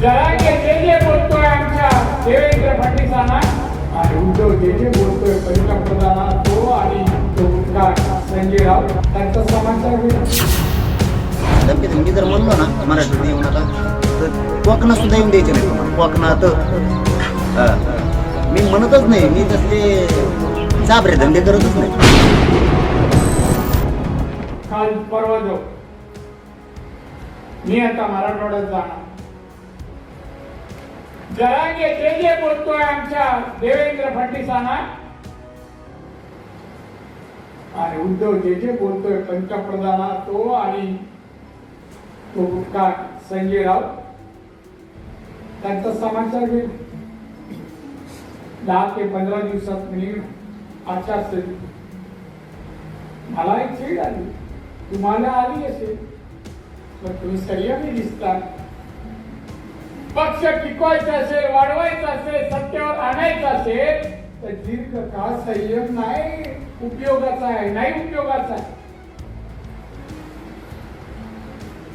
जरांगे जे जे बोलतोय आमच्या. देवेंद्र फडणवीसांना आणि उद्धव जे जे बोलतोय पंतप्रधाना तो आणि तो मुलगा संजय राऊत त्यांचा समाचार होईल धमकी धमकी जर म्हणलो ना मराठीत येऊ नका तर कोकणात सुद्धा येऊन द्यायचे नाही तुम्हाला कोकणात. मी म्हणतच नाही. मी तसले चाबरे धंदे करतच नाही. काल परवा जाऊ मी आता मराठवाड्यात जाणार. जरांगे जे जे बोलतोय आमच्या देवेंद्र फडणवीसांना आणि उद्धव जे जे बोलतोय पंतप्रधाना तो आणि तो का संजय राऊत त्यांचा समाचार घेईल दहा ते पंधरा दिवसात मिनिमम आचारसंहिता मला एक चीड आली. तुम्हाला आली असेल. पण तुम्ही संयमी दिसतात पक्ष टिकवायचा असेल वाढवायचा असेल सत्तेवर आणायचा असेल तर दीर्घकाळ संयम नाही उपयोगाचा आहे नाही उपयोगाचा आहे.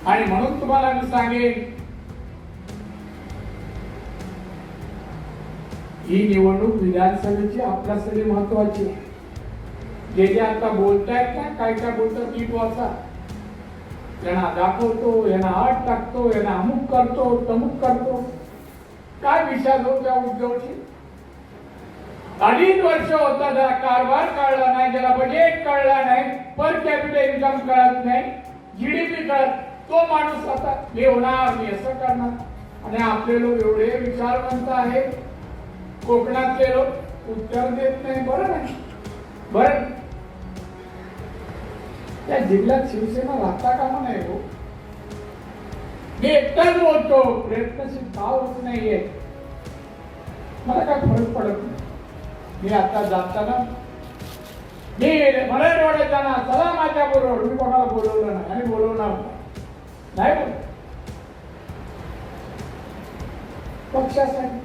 आणि म्हणून तुम्हाला मी सांगेन ही निवडणूक विधानसभेची आपल्यासाठी महत्वाची आहे. जे जे आता बोलतायत ना काय काय बोलतात नीट वाचा यांना दाखवतो यांना आठ टाकतो यांना अमुक करतो तमुक करतो. काय विचार हो त्या उद्योगाची अडीच वर्ष होता त्याला कारभार कळला नाही त्याला बजेट कळला नाही पर कॅपिटल इन्कम कळत नाही जीडीपी कळत तो माणूस आता मी होणार मी असं करणार. आणि आपले लोक एवढे विचारवंत आहेत. कोकणातले लोक उत्तर देत नाही बरं नाही. बरं. त्या जिल्ह्यात शिवसेना राहता कामा नाही हो. मी एकटाच बोलतो प्रयत्नशील का होत नाहीये. मला काय फरक पडत नाही. मी आता जाताना मी मराठवाड्यात जाणार चला माझ्या बरोबर. मी कोणाला बोलवलं नाही आणि बोलवणार नाही. पक्षासाठी.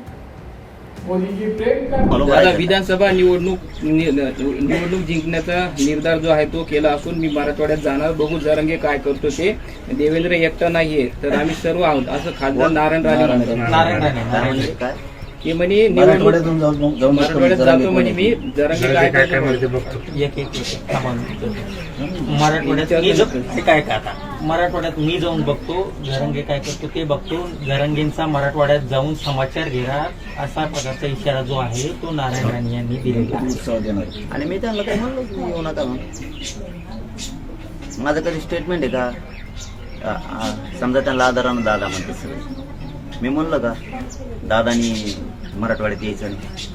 दादा आहे. विधानसभा निवडणूक निवडणूक जिंकण्याचा निर्धार जो आहे तो केला असून मी मराठवाड्यात जाणार बघू जरंगे काय करतो ते. देवेंद्र एकटा नाहीये तर आम्ही सर्व आहोत असं खासदार नारायण राणे नारायण काय की म्हणे मराठवाड्यात जातो म्हणजे मी जरंगे काय करतो? करतो. मराठवाड्यात काय का आता मराठवाड्यात मी जाऊन बघतो घरंगे काय करतो ते बघतो. घरंगेंचा मराठवाड्यात जाऊन समाचार घेणार असा प्रकारचा इशारा जो आहे तो नारायण राणे यांनी दिलेला आहे. आणि मी त्यांना काही म्हणलो की येऊ नका म्हणून माझं कधी स्टेटमेंट आहे का? आ- आ- समजा त्यांना आदरानं दादा म्हणते सगळे. मी म्हणलं का? दादानी मराठवाड्यात यायचं नाही.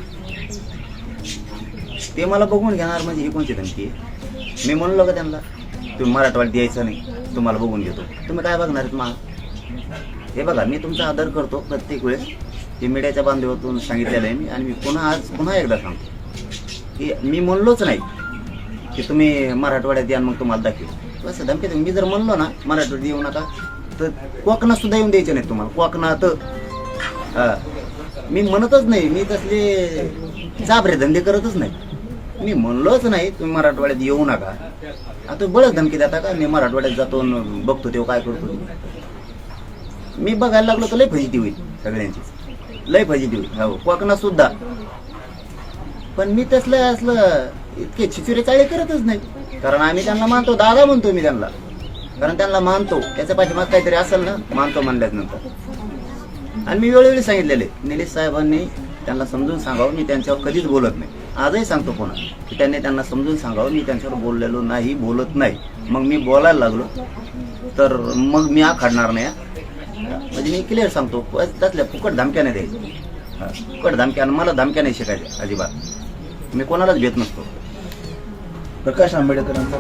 ते मला बघून घेणार म्हणजे ही कोणती धमकी आहे? मी म्हणलो का त्यांना? तुम्ही मराठवाड्यात द्यायचं नाही तुम्हाला बघून घेतो. तुम्ही काय बघणार आहेत मा हे बघा मी तुमचा आदर करतो प्रत्येक वेळेस. ते मीडियाच्या बांधवातून सांगितलेलं आहे मी आणि मी पुन्हा आज पुन्हा एकदा सांगतो. की मी म्हणलोच नाही की तुम्ही मराठवाड्यात या मग तुम्हाला दाखवू. असं धमकी मी जर म्हणलो ना मराठवाड्यात येऊ नका तर कोकणात सुद्धा येऊन द्यायचे नाही तुम्हाला. कोकणात मी म्हणतच नाही. मी तसले चाबरे धंदे करतच नाही. मी म्हणलोच नाही तुम्ही मराठवाड्यात येऊ नका. आता बळच धमकी देता का मी मराठवाड्यात जातो आणि बघतो तेव्हा काय करतो मी बघायला लागलो तर लय फजिती होईल सगळ्यांची. लय फजिती होईल. हो कोकणात सुद्धा. पण मी तसलं असलं इतके छिचुरे चाळे करतच नाही. कारण आम्ही त्यांना मानतो दादा म्हणतो मी त्यांना. कारण त्यांना मानतो. त्याच्या पाठीमाग काहीतरी असेल ना मानतो म्हणल्याच नंतर आणि मी वेळोवेळी सांगितलेले निलेश साहेबांनी त्यांना समजून सांगावं मी त्यांच्यावर कधीच बोलत नाही. आजही सांगतो कोणा की त्यांनी त्यांना समजून सांगावं मी त्यांच्यावर बोललेलो नाही बोलत नाही. मग मी बोलायला लागलो तर मग मी आखाडणार नाही हा. म्हणजे मी क्लिअर सांगतो त्यातल्या फुकट धमक्या नाही द्यायची फुकट धमक्या मला धमक्या नाही शिकायच्या अजिबात. मी कोणालाच घेत नसतो. प्रकाश आंबेडकरांचा